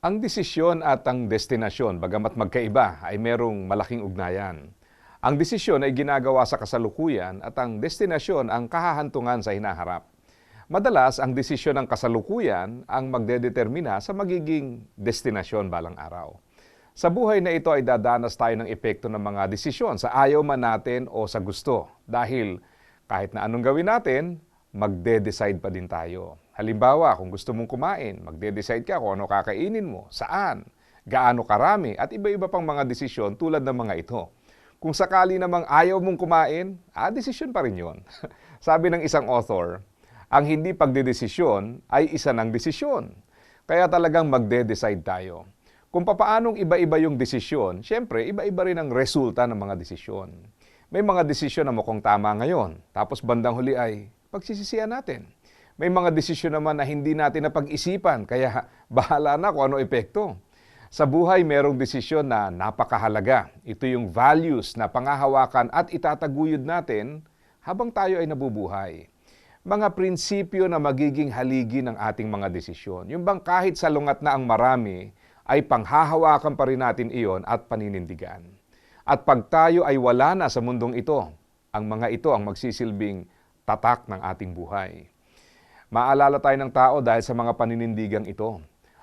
Ang desisyon at ang destinasyon, bagamat magkaiba, ay merong malaking ugnayan. Ang desisyon ay ginagawa sa kasalukuyan at ang destinasyon ang kahahantungan sa hinaharap. Madalas, ang desisyon ng kasalukuyan ang magdedetermina sa magiging destinasyon balang araw. Sa buhay na ito ay dadanas tayo ng epekto ng mga desisyon sa ayaw man natin o sa gusto. Dahil kahit na anong gawin natin, magde-decide pa din tayo. Halimbawa, kung gusto mong kumain, magde-decide ka kung ano kakainin mo, saan, gaano karami, at iba-iba pang mga desisyon tulad ng mga ito. Kung sakali namang ayaw mong kumain, ah, desisyon pa rin yun. Sabi ng isang author, ang hindi pagdedesisyon ay isa ng desisyon. Kaya talagang magde-decide tayo. Kung papaanong iba-iba yung desisyon, syempre, iba-iba rin ang resulta ng mga desisyon. May mga desisyon na mukhang tama ngayon, tapos bandang huli ay pagsisisihan natin. May mga desisyon naman na hindi natin napag-isipan, kaya bahala na kung ano epekto. Sa buhay, merong desisyon na napakahalaga. Ito yung values na pangahawakan at itataguyod natin habang tayo ay nabubuhay. Mga prinsipyo na magiging haligi ng ating mga desisyon. Yung bang kahit salungat na ang marami, ay panghahawakan pa rin natin iyon at paninindigan. At pag tayo ay wala na sa mundong ito, ang mga ito ang magsisilbing tatak ng ating buhay. Maalala tayo ng tao dahil sa mga paninindigang ito.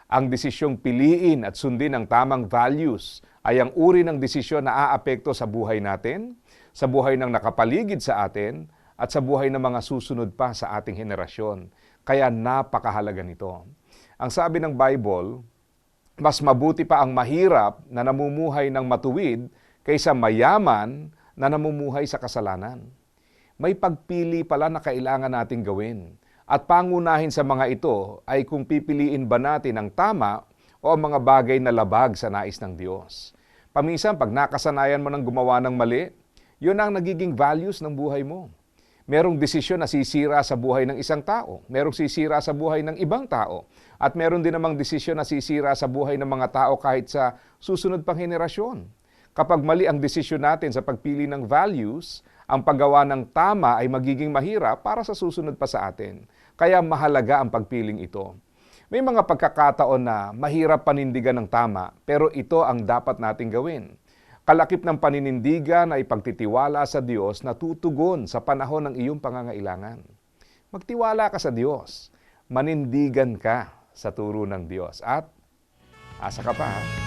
Ang desisyong piliin at sundin ang tamang values ay ang uri ng desisyon na aapekto sa buhay natin, sa buhay ng nakapaligid sa atin, at sa buhay ng mga susunod pa sa ating henerasyon. Kaya napakahalaga nito. Ang sabi ng Bible, mas mabuti pa ang mahirap na namumuhay ng matuwid kaysa mayaman na namumuhay sa kasalanan. May pagpili pala na kailangan nating gawin. At pangunahin sa mga ito ay kung pipiliin ba natin ang tama o ang mga bagay na labag sa nais ng Diyos. Paminsan, pag nakasanayan mo ng gumawa ng mali, yun ang nagiging values ng buhay mo. Merong desisyon na sisira sa buhay ng isang tao. Merong sisira sa buhay ng ibang tao. At meron din namang desisyon na sisira sa buhay ng mga tao kahit sa susunod pang henerasyon. Kapag mali ang desisyon natin sa pagpili ng values, ang paggawa ng tama ay magiging mahirap para sa susunod pa sa atin. Kaya mahalaga ang pagpiling ito. May mga pagkakataon na mahirap panindigan ng tama, pero ito ang dapat nating gawin. Kalakip ng paninindigan ay pagtitiwala sa Diyos na tutugon sa panahon ng iyong pangangailangan. Magtiwala ka sa Diyos. Manindigan ka sa turo ng Diyos. At asa ka pa ha?